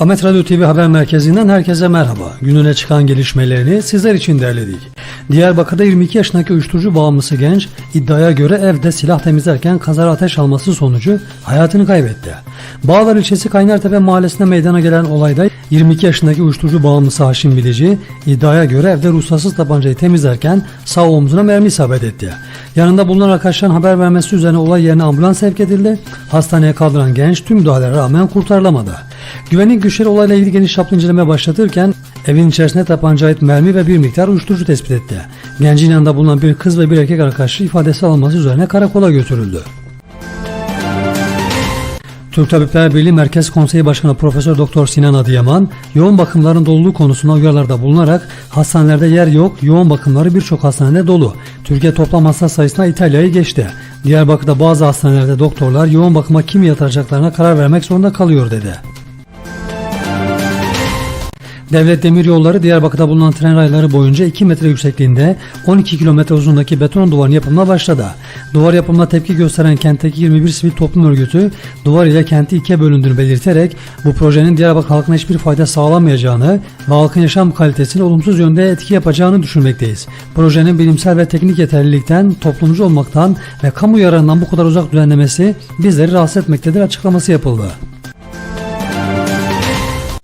Ahmet Radyo TV Haber Merkezi'nden herkese merhaba. Gününe çıkan gelişmelerini sizler için derledik. Diyarbakır'da 22 yaşındaki uyuşturucu bağımlısı genç iddiaya göre evde silah temizlerken kazara ateş alması sonucu hayatını kaybetti. Bağlar ilçesi Kaynartepe mahallesinde meydana gelen olayda 22 yaşındaki uyuşturucu bağımlısı Haşim Bilici iddiaya göre evde ruhsatsız tabancayı temizlerken sağ omzuna mermi isabet etti. Yanında bulunan arkadaşların haber vermesi üzerine olay yerine ambulans sevk edildi. Hastaneye kaldıran genç tüm müdahalelere rağmen kurtarılamadı. Güvenlik güçleri olayla ilgili geniş çaplı inceleme başlatırken evin içerisinde tabanca ait mermi ve bir miktar uyuşturucu tespit etti. Gencin yanında bulunan bir kız ve bir erkek arkadaşı ifadesi alınması üzerine karakola götürüldü. Türk Tabipler Birliği Merkez Konseyi Başkanı Profesör Doktor Sinan Adıyaman, yoğun bakımların doluluğu konusunda uyarılarda bulunarak hastanelerde yer yok, yoğun bakımları birçok hastanede dolu. Türkiye toplam hasta sayısına İtalya'yı geçti. Diyarbakır'da bazı hastanelerde doktorlar yoğun bakıma kim yatıracaklarına karar vermek zorunda kalıyor dedi. Devlet Demiryolları Diyarbakır'da bulunan tren rayları boyunca 2 metre yüksekliğinde 12 kilometre uzunluğundaki beton duvarın yapımına başladı. Duvar yapımına tepki gösteren kentteki 21 sivil toplum örgütü duvar ile kenti ikiye bölündüğünü belirterek bu projenin Diyarbakır halkına hiçbir fayda sağlamayacağını ve halkın yaşam kalitesini olumsuz yönde etki yapacağını düşünmekteyiz. Projenin bilimsel ve teknik yeterlilikten, toplumcu olmaktan ve kamu yararından bu kadar uzak düzenlemesi bizleri rahatsız etmektedir açıklaması yapıldı.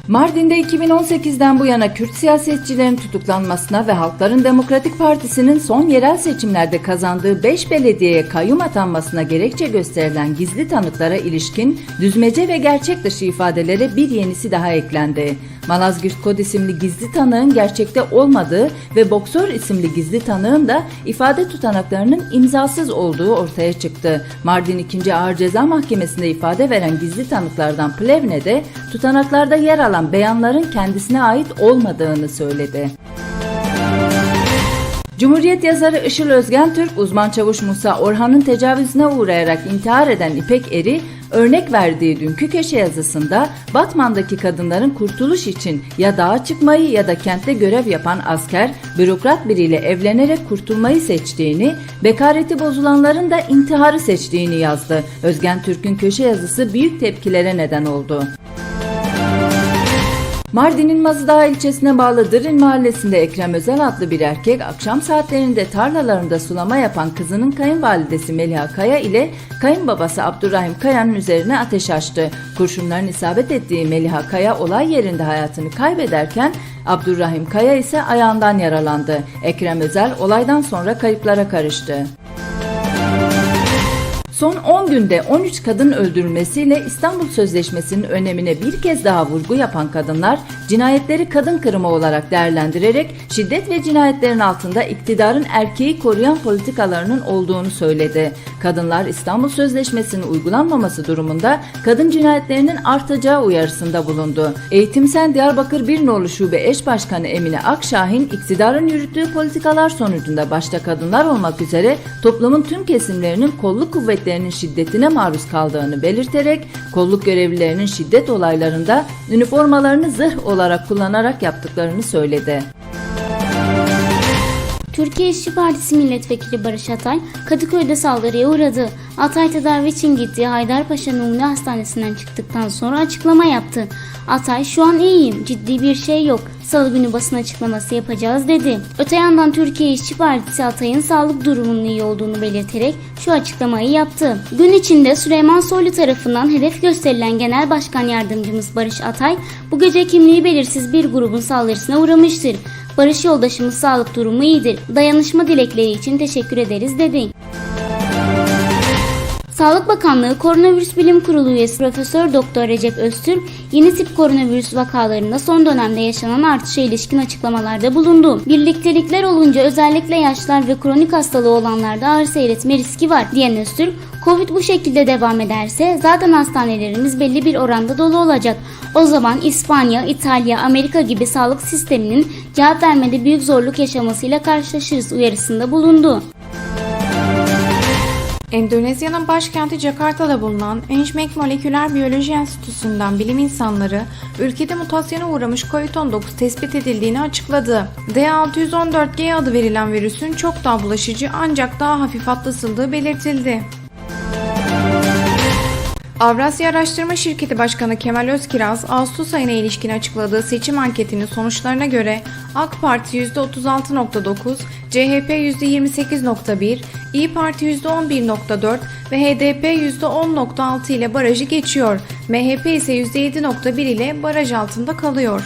Mardin'de 2018'den bu yana Kürt siyasetçilerin tutuklanmasına ve Halkların Demokratik Partisi'nin son yerel seçimlerde kazandığı 5 belediyeye kayyum atanmasına gerekçe gösterilen gizli tanıklara ilişkin düzmece ve gerçek dışı ifadelere bir yenisi daha eklendi. Malazgirt Kod isimli gizli tanığın gerçekte olmadığı ve Boksör isimli gizli tanığın da ifade tutanaklarının imzasız olduğu ortaya çıktı. Mardin 2. Ağır Ceza Mahkemesi'nde ifade veren gizli tanıklardan Plevne de tutanaklarda yer alan beyanların kendisine ait olmadığını söyledi. Cumhuriyet yazarı Işıl Özgen Türk, uzman çavuş Musa Orhan'ın tecavüzüne uğrayarak intihar eden İpek Eri, örnek verdiği dünkü köşe yazısında Batman'daki kadınların kurtuluş için ya dağa çıkmayı ya da kentte görev yapan asker, bürokrat biriyle evlenerek kurtulmayı seçtiğini, bekareti bozulanların da intiharı seçtiğini yazdı. Özgen Türk'ün köşe yazısı büyük tepkilere neden oldu. Mardin'in Mazıdağ ilçesine bağlı Dırın mahallesinde Ekrem Özel adlı bir erkek akşam saatlerinde tarlalarında sulama yapan kızının kayınvalidesi Meliha Kaya ile kayınbabası Abdurrahim Kaya'nın üzerine ateş açtı. Kurşunların isabet ettiği Meliha Kaya olay yerinde hayatını kaybederken Abdurrahim Kaya ise ayağından yaralandı. Ekrem Özel olaydan sonra kayıplara karıştı. Son 10 günde 13 kadın öldürülmesiyle İstanbul Sözleşmesi'nin önemine bir kez daha vurgu yapan kadınlar, cinayetleri kadın kırımı olarak değerlendirerek şiddet ve cinayetlerin altında iktidarın erkeği koruyan politikalarının olduğunu söyledi. Kadınlar İstanbul Sözleşmesi'nin uygulanmaması durumunda kadın cinayetlerinin artacağı uyarısında bulundu. Eğitimsel Diyarbakır Bir Nolu Şube Eş Başkanı Emine Akşahin, iktidarın yürüttüğü politikalar sonucunda başta kadınlar olmak üzere toplumun tüm kesimlerinin kolluk kuvvetlerinin şiddetine maruz kaldığını belirterek kolluk görevlilerinin şiddet olaylarında üniformalarını zırh olarak kullanarak yaptıklarını söyledi. Türkiye İşçi Partisi Milletvekili Barış Atay, Kadıköy'de saldırıya uğradı. Atay tedavi için gittiği Haydarpaşa Numune Hastanesi'nden çıktıktan sonra açıklama yaptı. Atay şu an iyiyim, ciddi bir şey yok. Salı günü basın açıklaması yapacağız dedi. Öte yandan Türkiye İşçi Partisi Atay'ın sağlık durumunun iyi olduğunu belirterek şu açıklamayı yaptı. Gün içinde Süleyman Soylu tarafından hedef gösterilen Genel Başkan Yardımcımız Barış Atay, bu gece kimliği belirsiz bir grubun saldırısına uğramıştır. Barış yoldaşımız sağlık durumu iyidir. Dayanışma dilekleri için teşekkür ederiz dedi. Sağlık Bakanlığı Koronavirüs Bilim Kurulu üyesi Profesör Doktor Recep Öztürk, yeni tip koronavirüs vakalarında son dönemde yaşanan artışa ilişkin açıklamalarda bulundu. Birliktelikler olunca özellikle yaşlar ve kronik hastalığı olanlarda ağır seyretme riski var diyen Öztürk, Covid bu şekilde devam ederse zaten hastanelerimiz belli bir oranda dolu olacak. O zaman İspanya, İtalya, Amerika gibi sağlık sisteminin cevap vermede büyük zorluk yaşamasıyla karşılaşırız uyarısında bulundu. Endonezya'nın başkenti Jakarta'da bulunan Enşmek Moleküler Biyoloji Enstitüsü'nden bilim insanları ülkede mutasyona uğramış COVID-19 tespit edildiğini açıkladı. D614G adı verilen virüsün çok daha bulaşıcı ancak daha hafif atlatıldığı belirtildi. Avrasya Araştırma Şirketi Başkanı Kemal Özkiraz, Ağustos ayına ilişkin açıkladığı seçim anketinin sonuçlarına göre AK Parti %36.9, CHP %28.1, İyi Parti %11.4 ve HDP %10.6 ile barajı geçiyor. MHP ise %7.1 ile baraj altında kalıyor.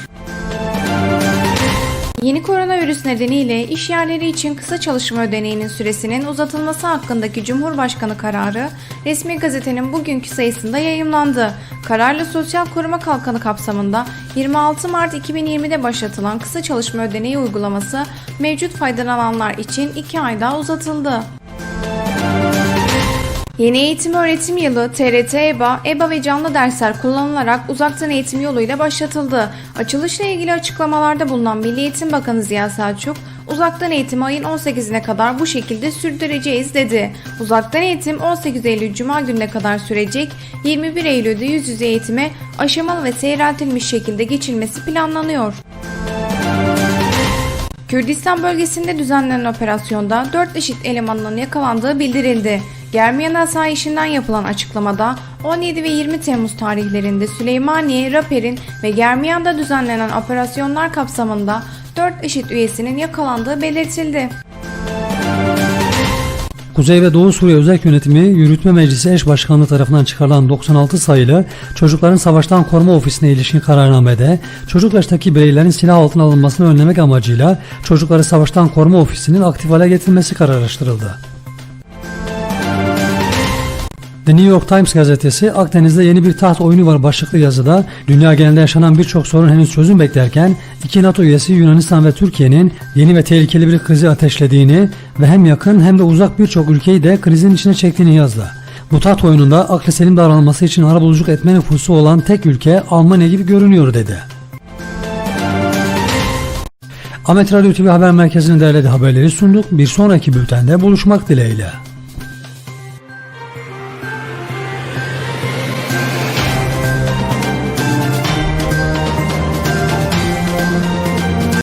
Yeni koronavirüs nedeniyle iş yerleri için kısa çalışma ödeneğinin süresinin uzatılması hakkındaki Cumhurbaşkanı kararı resmi gazetenin bugünkü sayısında yayımlandı. Kararla Sosyal Koruma Kalkanı kapsamında 26 Mart 2020'de başlatılan kısa çalışma ödeneği uygulaması mevcut faydalananlar için 2 ay daha uzatıldı. Yeni eğitim öğretim yılı TRT EBA, EBA ve canlı dersler kullanılarak uzaktan eğitim yoluyla başlatıldı. Açılışla ilgili açıklamalarda bulunan Milli Eğitim Bakanı Ziya Selçuk, uzaktan eğitimi ayın 18'ine kadar bu şekilde sürdüreceğiz dedi. Uzaktan eğitim 18 Eylül Cuma gününe kadar sürecek, 21 Eylül'de yüz yüze eğitime aşamalı ve seyreltilmiş şekilde geçilmesi planlanıyor. Kürdistan bölgesinde düzenlenen operasyonda 4 eşit elemanının yakalandığı bildirildi. Germiyan asayişinden yapılan açıklamada 17 ve 20 Temmuz tarihlerinde Süleymaniye, Raper'in ve Germiyan'da düzenlenen operasyonlar kapsamında 4 eşit üyesinin yakalandığı belirtildi. Kuzey ve Doğu Suriye Özel Yönetimi Yürütme Meclisi Eş Başkanlığı tarafından çıkarılan 96 sayılı Çocukların Savaştan Koruma Ofisi'ne ilişkin kararnamede çocuk yaştaki bireylerin silah altına alınmasını önlemek amacıyla Çocukları Savaştan Koruma Ofisi'nin aktif hale getirilmesi kararlaştırıldı. The New York Times gazetesi Akdeniz'de yeni bir taht oyunu var başlıklı yazıda dünya genelinde yaşanan birçok sorun henüz çözüm beklerken iki NATO üyesi Yunanistan ve Türkiye'nin yeni ve tehlikeli bir krizi ateşlediğini ve hem yakın hem de uzak birçok ülkeyi de krizin içine çektiğini yazdı. Bu taht oyununda aklı selim davranılması için arabuluculuk etme nüfusu olan tek ülke Almanya gibi görünüyor dedi. Ahmet Radyo TV Haber Merkezi'nin derlediği haberleri sunduk. Bir sonraki bültende buluşmak dileğiyle.